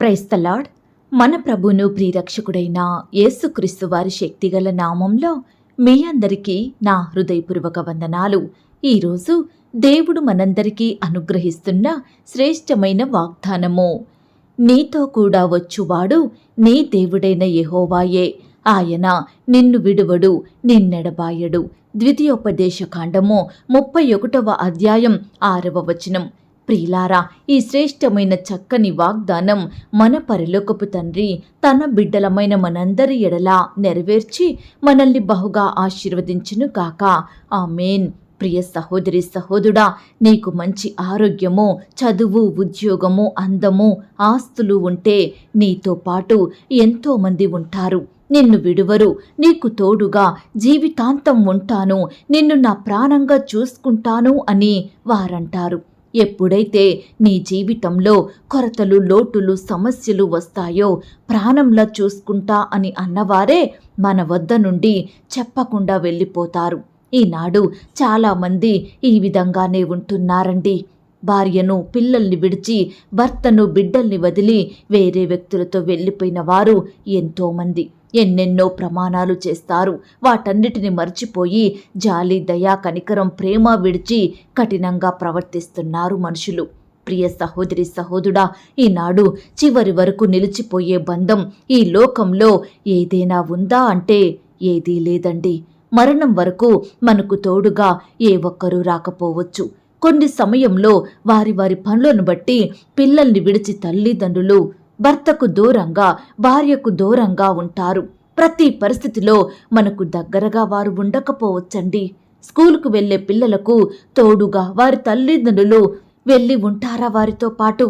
క్రైస్తలాడ్ మన ప్రభును ప్రియరక్షకుడైన యేసుక్రీస్తు వారి శక్తిగల నామంలో మీ అందరికీ నా హృదయపూర్వక వందనాలు. ఈరోజు దేవుడు మనందరికీ అనుగ్రహిస్తున్న శ్రేష్టమైన వాగ్దానము. నీతో కూడా వచ్చువాడు నీ దేవుడైన యెహోవాయే. ఆయన నిన్ను విడువడు నిన్నెడబాయడు. ద్వితీయోపదేశ కాండము ముప్పై ఒకటవ అధ్యాయం ఆరవ వచనం. ప్రియులారా ఈ శ్రేష్టమైన చక్కని వాగ్దానం మన పరిలోకపు తండ్రి తన బిడ్డలమైన మనందరి ఎడలా నెరవేర్చి మనల్ని బహుగా ఆశీర్వదించును కాక. ఆమెన్. ప్రియ సహోదరి సహోదుడా నీకు మంచి ఆరోగ్యము చదువు ఉద్యోగము అందము ఆస్తులు ఉంటే నీతో పాటు ఎంతోమంది ఉంటారు. నిన్ను విడువరు నీకు తోడుగా జీవితాంతం ఉంటాను నిన్ను నా ప్రాణంగా చూసుకుంటాను అని వారంటారు. ఎప్పుడైతే నీ జీవితంలో కొరతలు లోటులు సమస్యలు వస్తాయో ప్రాణంలా చూసుకుంటా అని అన్నవారే మన వద్ద నుండి చెప్పకుండా వెళ్ళిపోతారు. ఈనాడు చాలామంది ఈ విధంగానే ఉంటున్నారండి. భార్యను పిల్లల్ని విడిచి భర్తను బిడ్డల్ని వదిలి వేరే వ్యక్తులతో వెళ్ళిపోయిన వారు ఎంతోమంది. ఎన్నెన్నో ప్రమాణాలు చేస్తారు. వాటన్నిటిని మర్చిపోయి జాలి దయా కనికరం ప్రేమ విడిచి కఠినంగా ప్రవర్తిస్తున్నారు మనుషులు. ప్రియ సహోదరి సహోదుడా ఈనాడు చివరి వరకు నిలిచిపోయే బంధం ఈ లోకంలో ఏదైనా ఉందా అంటే ఏదీ లేదండి. మరణం వరకు మనకు తోడుగా ఏ ఒక్కరూ రాకపోవచ్చు. కొన్ని సమయంలో వారి వారి పనులను బట్టి పిల్లల్ని విడిచి తల్లిదండ్రులు భర్తకు దూరంగా భార్యకు దూరంగా ఉంటారు. ప్రతి పరిస్థితిలో మనకు దగ్గరగా వారు ఉండకపోవచ్చండి. స్కూలుకు వెళ్ళే పిల్లలకు తోడుగా వారి తల్లిదండ్రులు వెళ్ళి ఉంటారా వారితో పాటు?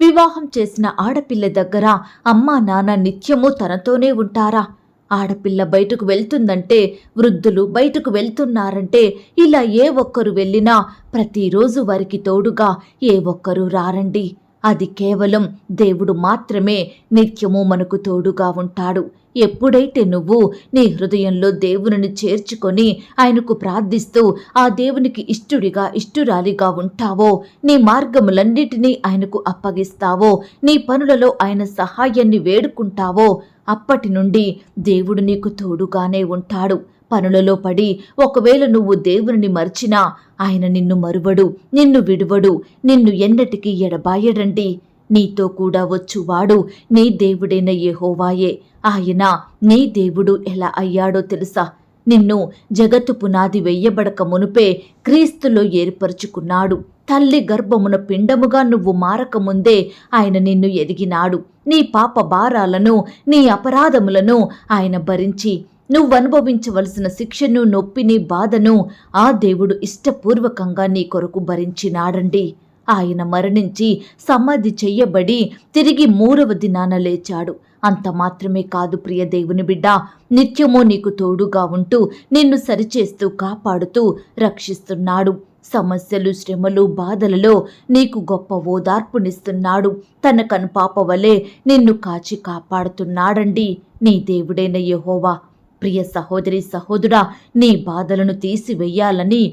వివాహం చేసిన ఆడపిల్ల దగ్గర అమ్మా నాన్న నిత్యము తనతోనే ఉంటారా? ఆడపిల్ల బయటకు వెళ్తుందంటే వృద్ధులు బయటకు వెళ్తున్నారంటే ఇలా ఏ ఒక్కరు వెళ్ళినా ప్రతిరోజు వారికి తోడుగా ఏ ఒక్కరు రారండి. అది కేవలం దేవుడు మాత్రమే నిత్యము మనకు తోడుగా ఉంటాడు. ఎప్పుడైతే నువ్వు నీ హృదయంలో దేవునిని చేర్చుకొని ఆయనకు ప్రార్థిస్తూ ఆ దేవునికి ఇష్టుడిగా ఇష్టురాలిగా ఉంటావో నీ మార్గములన్నిటినీ ఆయనకు అప్పగిస్తావో నీ పనులలో ఆయన సహాయాన్ని వేడుకుంటావో అప్పటి నుండి దేవుడు నీకు తోడుగానే ఉంటాడు. పనులలో పడి ఒకవేళ నువ్వు దేవుని మర్చినా ఆయన నిన్ను మరువడు నిన్ను విడువడు నిన్ను ఎన్నటికీ ఎడబాయడండి. నీతో కూడా వచ్చువాడు నీ దేవుడైన యెహోవాయే. ఆయన నీ దేవుడు ఎలా అయ్యాడో తెలుసా? నిన్ను జగత్తు పునాది వెయ్యబడక మునుపే క్రీస్తులో ఏర్పరుచుకున్నాడు. తల్లి గర్భమున పిండముగా నువ్వు మారకముందే ఆయన నిన్ను ఎదిగినాడు. నీ పాప భారాలను నీ అపరాధములను ఆయన భరించి నువ్వనుభవించవలసిన శిక్షను నొప్పిని బాధను ఆ దేవుడు ఇష్టపూర్వకంగా నీ కొరకు భరించినాడండి. ఆయన మరణించి సమాధి చెయ్యబడి తిరిగి మూడవ దినాన లేచాడు. అంత మాత్రమే కాదు ప్రియ దేవుని బిడ్డ నిత్యము నీకు తోడుగా ఉంటూ నిన్ను సరిచేస్తూ కాపాడుతూ రక్షిస్తున్నాడు. సమస్యలు శ్రమలు బాధలలో నీకు గొప్ప ఓదార్పునిస్తున్నాడు. తన కనుపాప వలె నిన్ను కాచి కాపాడుతున్నాడండి. నీ దేవుడైన యహోవా ప్రియ సహోదరి సహోదరా నీ బాధలను తీసివేయాలని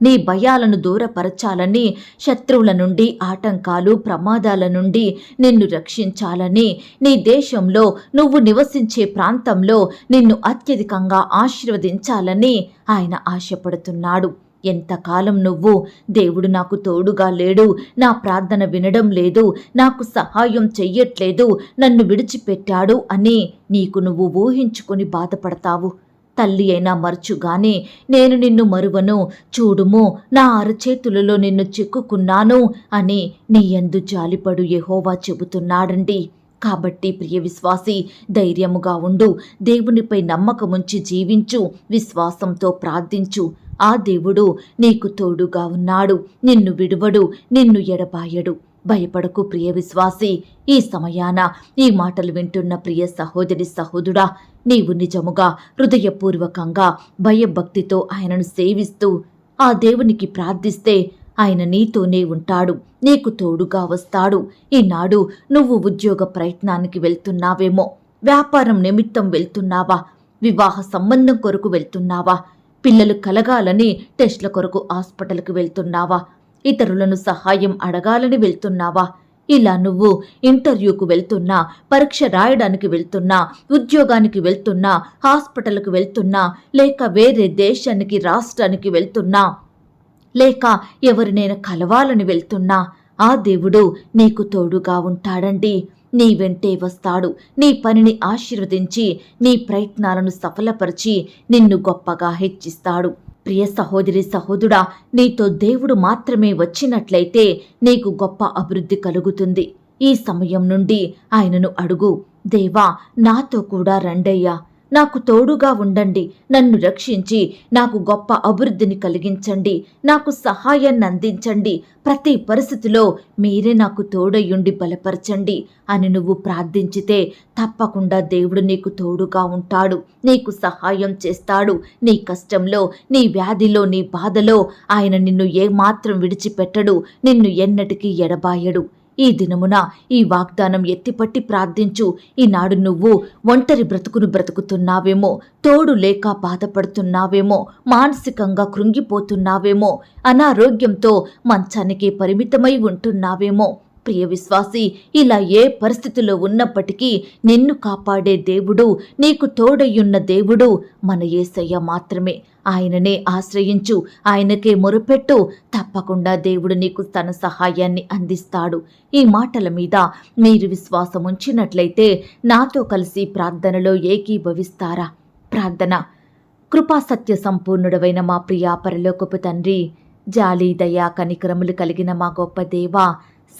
నీ భయాలను దూరపరచాలని శత్రువుల నుండి ఆటంకాలు ప్రమాదాల నుండి నిన్ను రక్షించాలని నీ దేశంలో నువ్వు నివసించే ప్రాంతంలో నిన్ను అత్యధికంగా ఆశీర్వదించాలని ఆయన ఆశపడుతున్నాడు. ఎంతకాలం నువ్వు? దేవుడు నాకు తోడుగా లేడు. నా ప్రార్థన వినడం లేదు. నాకు సహాయం చెయ్యట్లేదు. నన్ను విడిచిపెట్టాడు అని నీకు నువ్వు ఊహించుకుని బాధపడతావు. తల్లి అయినా మరచుగానే నేను నిన్ను మరువను. చూడుము నా అరచేతులలో నిన్ను చిక్కుకున్నాను అని నీ ఎందు జాలిపడు ఎహోవా చెబుతున్నాడండి. కాబట్టి ప్రియ విశ్వాసి ధైర్యముగా ఉండు. దేవునిపై నమ్మకముంచి జీవించు. విశ్వాసంతో ప్రార్థించు. ఆ దేవుడు నీకు తోడుగా ఉన్నాడు. నిన్ను విడువడు నిన్ను ఎడబాయడు. భయపడకు ప్రియ విశ్వాసి. ఈ సమయాన ఈ మాటలు వింటున్న ప్రియ సహోదరి సహోదుడా నీవు నిజముగా హృదయపూర్వకంగా భయభక్తితో ఆయనను సేవిస్తూ ఆ దేవునికి ప్రార్థిస్తే ఆయన నీతోనే ఉంటాడు నీకు తోడుగా వస్తాడు. ఈనాడు నువ్వు ఉద్యోగ ప్రయత్నానికి వెళ్తున్నావేమో వ్యాపారం నిమిత్తం వెళ్తున్నావా వివాహ సంబంధం కొరకు వెళ్తున్నావా పిల్లలు కలగాలని టెస్ట్ల కొరకు హాస్పిటల్కి వెళ్తున్నావా? ఇతరులను సహాయం అడగాలని వెళ్తున్నావా? ఇలా నువ్వు ఇంటర్వ్యూకు వెళ్తున్నా పరీక్ష రాయడానికి వెళ్తున్నా ఉద్యోగానికి వెళ్తున్నా హాస్పిటల్కి వెళ్తున్నా లేక వేరే దేశానికి రాష్ట్రానికి వెళ్తున్నా లేక ఎవరినైనా కలవాలని వెళ్తున్నా ఆ దేవుడు నీకు తోడుగా ఉంటాడండి. నీ వెంటే వస్తాడు. నీ పనిని ఆశీర్వదించి నీ ప్రయత్నాలను సఫలపరిచి నిన్ను గొప్పగా హెచ్చిస్తాడు. ప్రియ సహోదరి సహోదుడా నీతో దేవుడు మాత్రమే వచ్చినట్లయితే నీకు గొప్ప అభివృద్ధి కలుగుతుంది. ఈ సమయం నుండి ఆయనను అడుగు. దేవా నాతో కూడా రండయ్యా. నాకు తోడుగా ఉండండి నన్ను రక్షించి నాకు గొప్ప అభివృద్ధిని కలిగించండి నాకు సహాయాన్ని అందించండి. ప్రతి పరిస్థితిలో మీరే నాకు తోడయ్యుండి బలపరచండి అని నువ్వు ప్రార్థించితే తప్పకుండా దేవుడు నీకు తోడుగా ఉంటాడు నీకు సహాయం చేస్తాడు. నీ కష్టంలో నీ వ్యాధిలో నీ బాధలో ఆయన నిన్ను ఏమాత్రం విడిచిపెట్టడు నిన్ను ఎన్నటికీ ఎడబాయడు. ఈ దినమున ఈ వాగ్దానం ఎత్తిపట్టి ప్రార్థించు. ఈనాడు నువ్వు ఒంటరి బ్రతుకును బ్రతుకుతున్నావేమో తోడు లేక బాధపడుతున్నావేమో మానసికంగా కృంగిపోతున్నావేమో అనారోగ్యంతో మంచానికి పరిమితమై ఉంటున్నావేమో ప్రియ విశ్వాసి ఇలా ఏ పరిస్థితిలో ఉన్నప్పటికీ నిన్ను కాపాడే దేవుడు నీకు తోడయ్యున్న దేవుడు మన ఏసయ్య మాత్రమే. ఆయననే ఆశ్రయించు ఆయనకే మొరుపెట్టు తప్పకుండా దేవుడు నీకు తన సహాయాన్ని అందిస్తాడు. ఈ మాటల మీద మీరు విశ్వాసం ఉంచినట్లయితే నాతో కలిసి ప్రార్థనలో ఏకీభవిస్తారా? ప్రార్థన. కృపాసత్య సంపూర్ణుడవైన మా ప్రియా పరలోకపు తండ్రి జాలి దయా కనికరములు కలిగిన మా గొప్ప దేవా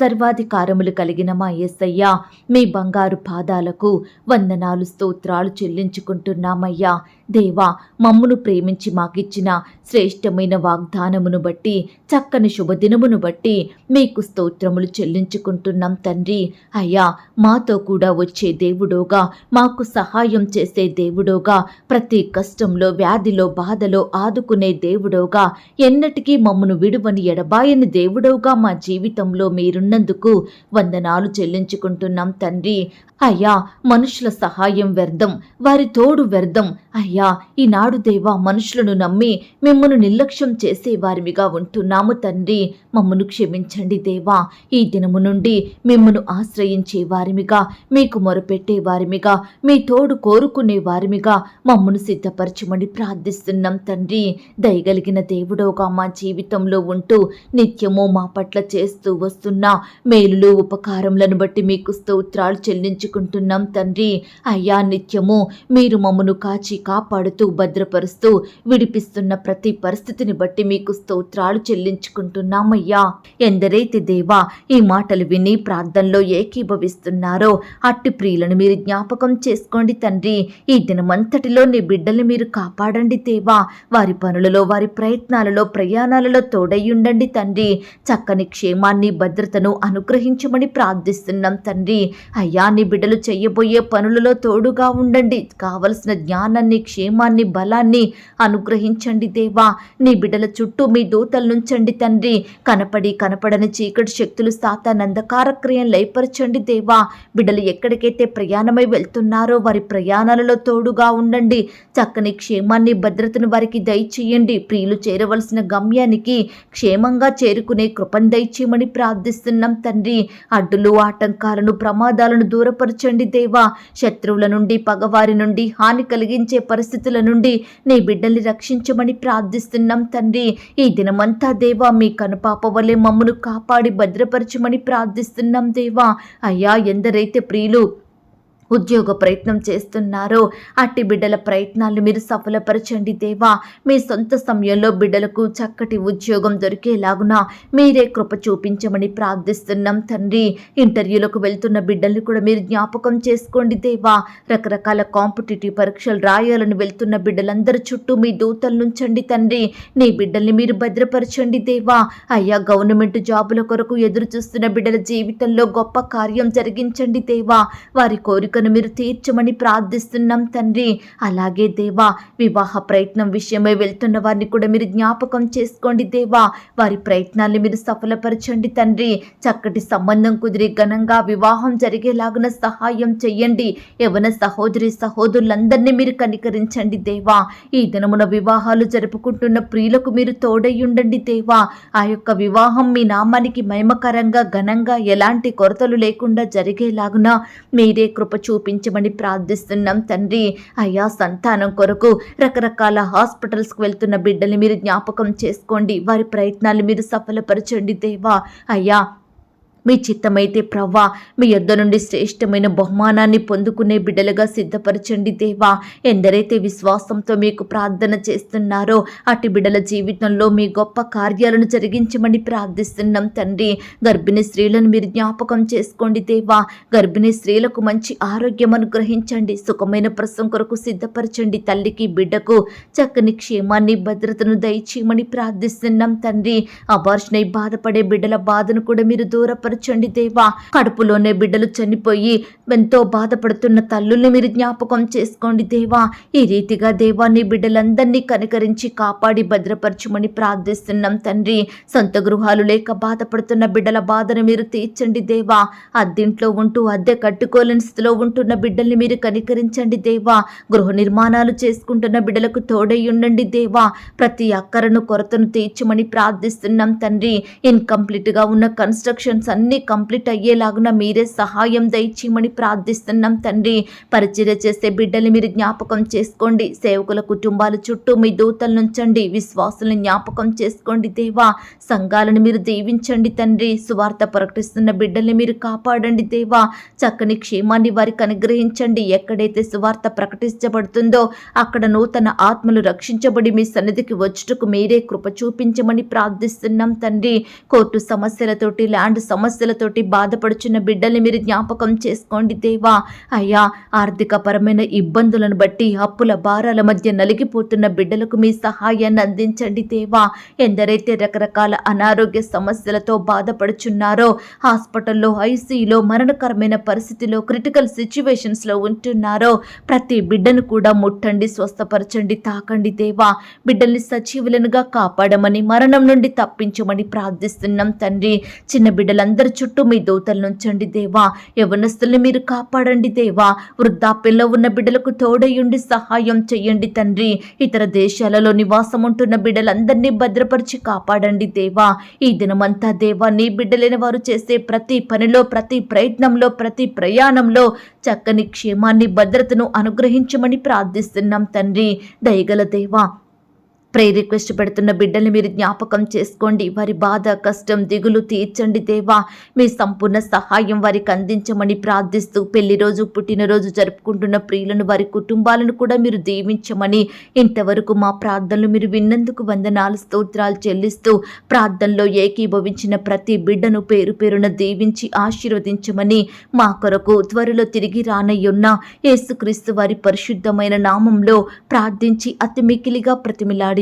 సర్వాధికారములు కలిగిన మా యేసయ్యా మీ బంగారు పాదాలకు వందనాలు స్తోత్రాలు చెల్లించుకుంటున్నామయ్యా. దేవా మమ్మును ప్రేమించి మాకిచ్చిన శ్రేష్టమైన వాగ్దానమును బట్టి చక్కని శుభదినమును బట్టి మీకు స్తోత్రములు చెల్లించుకుంటున్నాం తండ్రి. అయ్యా మాతో కూడా వచ్చే దేవుడోగా మాకు సహాయం చేసే దేవుడోగా ప్రతి కష్టంలో వ్యాధిలో బాధలో ఆదుకునే దేవుడోగా ఎన్నటికీ మమ్మను విడువని ఎడబాయని దేవుడోగా మా జీవితంలో మీరు మీరున్నందుకు వందనాలు చెల్లించుకుంటున్నాం తండ్రి. అయ్యా మనుషుల సహాయం వ్యర్థం వారి తోడు వ్యర్థం. అయ్యా ఈనాడు దేవా మనుషులను నమ్మి మిమ్మను నిర్లక్ష్యం చేసే వారిమిగా ఉంటున్నాము తండ్రి. మమ్మను క్షమించండి దేవా. ఈ దినము నుండి మిమ్మను ఆశ్రయించే వారిమిగా మీకు మొరపెట్టే వారిమిగా మీ తోడు కోరుకునే వారిమిగా మమ్మను సిద్ధపరచమని ప్రార్థిస్తున్నాం తండ్రి. దయగలిగిన దేవుడోగా మా జీవితంలో ఉంటూ నిత్యము మా పట్ల చేస్తూ వస్తున్న మేలులు ఉపకారములను బట్టి మీకు స్తోత్రాలు చెల్లించుకుంటున్నాం తండ్రి. అయ్యా నిత్యము మీరు మమ్మను కాచి కాపాడుతూ భద్రపరుస్తూ విడిపిస్తున్న ప్రతి పరిస్థితిని బట్టి మీకు స్తోత్రాలు చెల్లించుకుంటున్నామయ్యా. ఎందరైతే దేవా ఈ మాటలు విని ప్రార్థనలో ఏకీభవిస్తున్నారో అట్టి ప్రియులను మీరు జ్ఞాపకం చేసుకోండి తండ్రి. ఈ దినమంతటిలో నీ బిడ్డల్ని మీరు కాపాడండి దేవా. వారి పనులలో వారి ప్రయత్నాలలో ప్రయాణాలలో తోడయ్యుండండి తండ్రి. చక్కని క్షేమాన్ని భద్రతను అనుగ్రహించమని ప్రార్థిస్తున్నాం తండ్రి. అయ్యా నీ బిడ్డలు చేయబోయే పనులలో తోడుగా ఉండండి. కావలసిన జ్ఞానాన్ని క్షేమాన్ని బలాన్ని అనుగ్రహించండి దేవా. నీ బిడ్డల చుట్టూ మీ దూతలు నుంచండి తండ్రి. కనపడి కనపడని చీకటి శక్తులు సాతానందకార అంధకారక్రియం లయపరచండి దేవా. బిడ్డలు ఎక్కడికైతే ప్రయాణమై వెళ్తున్నారో వారి ప్రయాణాలలో తోడుగా ఉండండి. చక్కని క్షేమాన్ని భద్రతను వారికి దయచేయండి. ప్రియులు చేరవలసిన గమ్యానికి క్షేమంగా చేరుకునే కృపను దయచేయమని ప్రార్థిస్తున్నాం తండ్రి. అడ్డులు ఆటంకాలను ప్రమాదాలను దూరపరచండి దేవా. శత్రువుల నుండి పగవారి నుండి హాని కలిగించే పరిస్థితుల నుండి నీ బిడ్డల్ని రక్షించమని ప్రార్థిస్తున్నాం తండ్రి. ఈ దినమంతా దేవా మీ కనుపాప వలె మమ్మను కాపాడి భద్రపరచమని ప్రార్థిస్తున్నాం దేవా. అయ్యా ఎందరైతే ప్రియులు ఉద్యోగ ప్రయత్నం చేస్తున్నారో అట్టి బిడ్డల ప్రయత్నాలు మీరు సఫలపరచండి దేవా. మీ సొంత సమయంలో బిడ్డలకు చక్కటి ఉద్యోగం దొరికేలాగున మీరే కృప చూపించమని ప్రార్థిస్తున్నాం తండ్రి. ఇంటర్వ్యూలకు వెళ్తున్న బిడ్డల్ని కూడా మీరు జ్ఞాపకం చేసుకోండి దేవా. రకరకాల కాంపిటేటివ్ పరీక్షలు రాయాలని వెళ్తున్న బిడ్డలందరి చుట్టూ మీ దూతలు నుంచండి తండ్రి. నీ బిడ్డల్ని మీరు భద్రపరచండి దేవా. అయ్యా గవర్నమెంట్ జాబుల కొరకు ఎదురు చూస్తున్న బిడ్డల జీవితంలో గొప్ప కార్యం జరిగించండి దేవా. వారి కోరిక కోరికను మీరు తీర్చమని ప్రార్థిస్తున్నాం తండ్రి. అలాగే దేవా వివాహ ప్రయత్నం విషయమై వెళ్తున్న వారిని కూడా మీరు జ్ఞాపకం చేసుకోండి దేవా. వారి ప్రయత్నాల్ని మీరు సఫలపరచండి తండ్రి. చక్కటి సంబంధం కుదిరి ఘనంగా వివాహం జరిగేలాగున సహాయం చెయ్యండి. యవన సహోదరి సహోదరులందరినీ మీరు కనికరించండి దేవా. ఈ దినమున వివాహాలు జరుపుకుంటున్న ప్రియులకు మీరు తోడయ్యుండండి దేవా. ఆ యొక్క వివాహం మీ నామానికి మహిమకరంగా ఘనంగా ఎలాంటి కొరతలు లేకుండా జరిగేలాగున మీరే కృప చూపించమని ప్రార్థిస్తున్నాం తండ్రి. అయ్యా సంతానం కొరకు రకరకాల హాస్పిటల్స్కి వెళ్తున్న బిడ్డల్ని మీరు జ్ఞాపకం చేసుకోండి. వారి ప్రయత్నాలు మీరు సఫలపరచండి దేవా. అయ్యా మీ చిత్తమైతే ప్రవ్వా మీ యొద్ద నుండి శ్రేష్టమైన బహుమానాన్ని పొందుకునే బిడ్డలుగా సిద్ధపరచండి దేవా. ఎందరైతే విశ్వాసంతో మీకు ప్రార్థన చేస్తున్నారో అటు బిడ్డల జీవితంలో మీ గొప్ప కార్యాలను జరిగించమని ప్రార్థిస్తున్నాం తండ్రి. గర్భిణీ స్త్రీలను మీరు జ్ఞాపకం చేసుకోండి దేవా. గర్భిణీ స్త్రీలకు మంచి ఆరోగ్యం అనుగ్రహించండి. సుఖమైన ప్రసం కొరకు సిద్ధపరచండి తల్లికి బిడ్డకు. చక్కని క్షేమాన్ని భద్రతను దయచేయమని ప్రార్థిస్తున్నాం తండ్రి. అబార్షణై బాధపడే బిడ్డల బాధను కూడా మీరు దూరపరచండి దేవా. కడుపులోనే బిడ్డలు చనిపోయి ఎంతో బాధపడుతున్న తల్లుల్ని మీరు జ్ఞాపకం చేసుకోండి దేవా. ఈ రీతిగా దేవా నీ బిడ్డలందరినీ కనికరించి కాపాడి భద్రపరచమని ప్రార్థిస్తున్నాం తండ్రి. సొంత గృహాలు లేక బాధపడుతున్న బిడ్డల బాధను మీరు తీర్చండి దేవా. అద్దెంట్లో ఉంటూ అద్దె కట్టుకోలేని స్థితిలో ఉంటున్న బిడ్డల్ని మీరు కనికరించండి దేవా. గృహ నిర్మాణాలు చేసుకుంటున్న బిడ్డలకు తోడై ఉండండి దేవా. ప్రతి అక్కరను కొరతను తీర్చమని ప్రార్థిస్తున్నాం తండ్రి. ఇన్కంప్లీట్గా ఉన్న కన్స్ట్రక్షన్స్ అన్ని కంప్లీట్ అయ్యేలాగున మీరే సహాయం దయచేయమని ప్రార్థిస్తున్నాం తండ్రి. పరిచర్య చేసే బిడ్డల్ని మీరు జ్ఞాపకం చేసుకోండి. సేవకుల కుటుంబాల చుట్టూ మీ దూతలు నుంచండి విశ్వాసులను జ్ఞాపకం చేసుకోండి దేవా. సంఘాలను మీరు దీవించండి తండ్రి. సువార్త ప్రకటిస్తున్న బిడ్డల్ని మీరు కాపాడండి దేవా. చక్కని క్షేమాన్ని వారికి అనుగ్రహించండి. ఎక్కడైతే సువార్త ప్రకటించబడుతుందో అక్కడ నూతన ఆత్మలు రక్షించబడి మీ సన్నిధికి వచ్చుటకు మీరే కృప చూపించమని ప్రార్థిస్తున్నాం తండ్రి. కోర్టు సమస్యలతోటి ల్యాండ్ సమస్యలతోటి బాధపడుచున్న బిడ్డల్ని మీరు జ్ఞాపకం చేసుకోండి దేవా. అయ్యా ఆర్థికపరమైన ఇబ్బందులను బట్టి అప్పుల భారాల మధ్య నలిగిపోతున్న బిడ్డలకు మీ సహాయాన్ని అందించండి దేవా. ఎందరైతే రకరకాల అనారోగ్య సమస్యలతో బాధపడుచున్నారో హాస్పిటల్లో ఐసీయూలో మరణకరమైన పరిస్థితిలో క్రిటికల్ సిచ్యువేషన్స్లో ఉంటున్నారో ప్రతి బిడ్డను కూడా ముట్టండి స్వస్థపరచండి తాకండి దేవా. బిడ్డల్ని సజీవులనుగా కాపాడమని మరణం నుండి తప్పించమని ప్రార్థిస్తున్నాం తండ్రి. చిన్న బిడ్డలందరూ చుట్టూ మీ దూతలు నుంచండి దేవా. యవనస్తుల్ని మీరు కాపాడండి దేవా. వృద్ధాప్యంలో ఉన్న బిడ్డలకు తోడయుండి సహాయం చెయ్యండి తండ్రి. ఇతర దేశాలలో నివాసం ఉంటున్న బిడ్డలందరినీ భద్రపరిచి కాపాడండి దేవా. ఈ దినమంతా దేవా నీ బిడ్డలైన వారు చేసే ప్రతి పనిలో ప్రతి ప్రయత్నంలో ప్రతి ప్రయాణంలో చక్కని క్షేమాన్ని భద్రతను అనుగ్రహించమని ప్రార్థిస్తున్నాం తండ్రి. దయగల దేవా ప్రే రిక్వెస్ట్ పెడుతున్న బిడ్డల్ని మీరు జ్ఞాపకం చేసుకోండి. వారి బాధ కష్టం దిగులు తీర్చండి దేవా. మీ సంపూర్ణ సహాయం వారికి అందించమని ప్రార్థిస్తూ పెళ్ళి రోజు పుట్టినరోజు జరుపుకుంటున్న ప్రియులను వారి కుటుంబాలను కూడా మీరు దీవించమని ఇంతవరకు మా ప్రార్థనలు మీరు విన్నందుకు వందనాలు స్తోత్రాలు చెల్లిస్తూ ప్రార్థనలో ఏకీభవించిన ప్రతి బిడ్డను పేరు పేరున దీవించి ఆశీర్వదించమని మా కొరకు త్వరలో తిరిగి రానయ్యున్న యేసుక్రీస్తు వారి పరిశుద్ధమైన నామంలో ప్రార్థించి అతి మికిలిగా ప్రతిమిలాడి